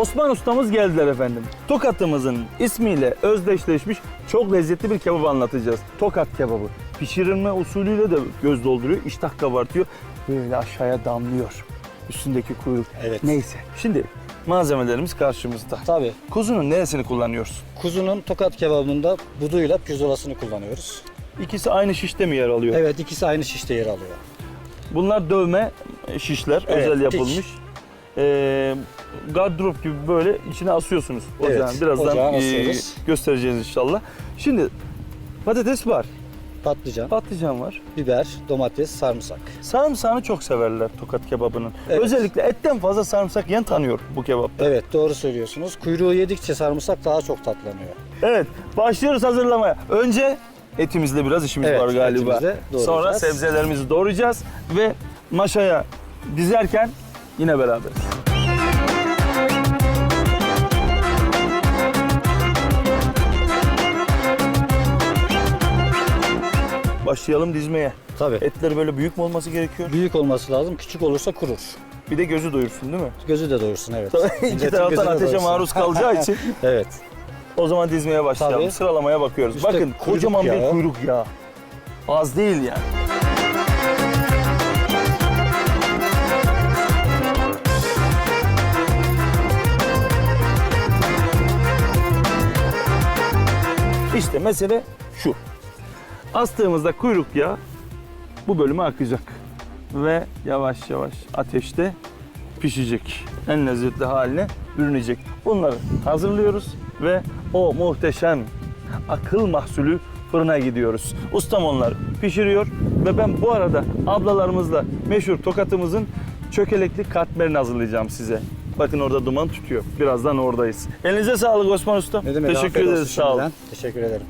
Osman ustamız geldiler efendim. Tokat'ımızın ismiyle özdeşleşmiş çok lezzetli bir kebap anlatacağız. Tokat kebabı. Pişirilme usulüyle de göz dolduruyor, iştah kabartıyor. Böyle aşağıya damlıyor. Üstündeki kuyruk. Evet. Neyse. Şimdi malzemelerimiz karşımızda. Tabii. Kuzunun neresini kullanıyorsun? Kuzunun tokat kebabında buduyla pirzolasını kullanıyoruz. İkisi aynı şişte mi yer alıyor? Evet ikisi aynı şişte yer alıyor. Bunlar dövme şişler, Evet, özel yapılmış. Ee, gardırop gibi böyle içine asıyorsunuz. O Evet, zaman birazdan e, asıyoruz. göstereceğiz inşallah. Şimdi patates var, Patlıcan, patlıcan var. biber, domates, sarımsak. Sarımsağını çok severler tokat kebabının. Evet. Özellikle etten fazla sarımsak yen tanıyor bu kebapta. Evet doğru söylüyorsunuz. Kuyruğu yedikçe sarımsak daha çok tatlanıyor. Evet, başlıyoruz hazırlamaya. Önce etimizle biraz işimiz Evet, var galiba. etimizle doğrayacağız. Sonra sebzelerimizi doğrayacağız ve maşaya dizerken yine beraberiz. Başlayalım dizmeye. Tabii. Etleri böyle büyük mü olması gerekiyor? Büyük olması lazım. Küçük olursa kurur. Bir de gözü doyursun değil mi? Gözü de doyursun evet. İki Milletin taraftan gözü de ateşe doyursun. maruz kalacağı için evet. o zaman dizmeye başlayalım. Tabii. Sıralamaya bakıyoruz. İşte Bakın kuyruk kocaman bir yağı. kuyruk ya. Az değil yani. İşte mesele şu. Astığımızda kuyruk yağı bu bölüme akacak. Ve yavaş yavaş ateşte pişecek. En lezzetli haline bürünecek. Bunları hazırlıyoruz ve o muhteşem akıl mahsulü fırına gidiyoruz. Ustam onlar pişiriyor ve ben bu arada ablalarımızla meşhur tokatımızın çökelekli katmerini hazırlayacağım size. Bakın orada duman tutuyor. Birazdan oradayız. Elinize sağlık Osman Usta. Ne demek, Teşekkür ederiz. Sağ olun. Teşekkür ederim.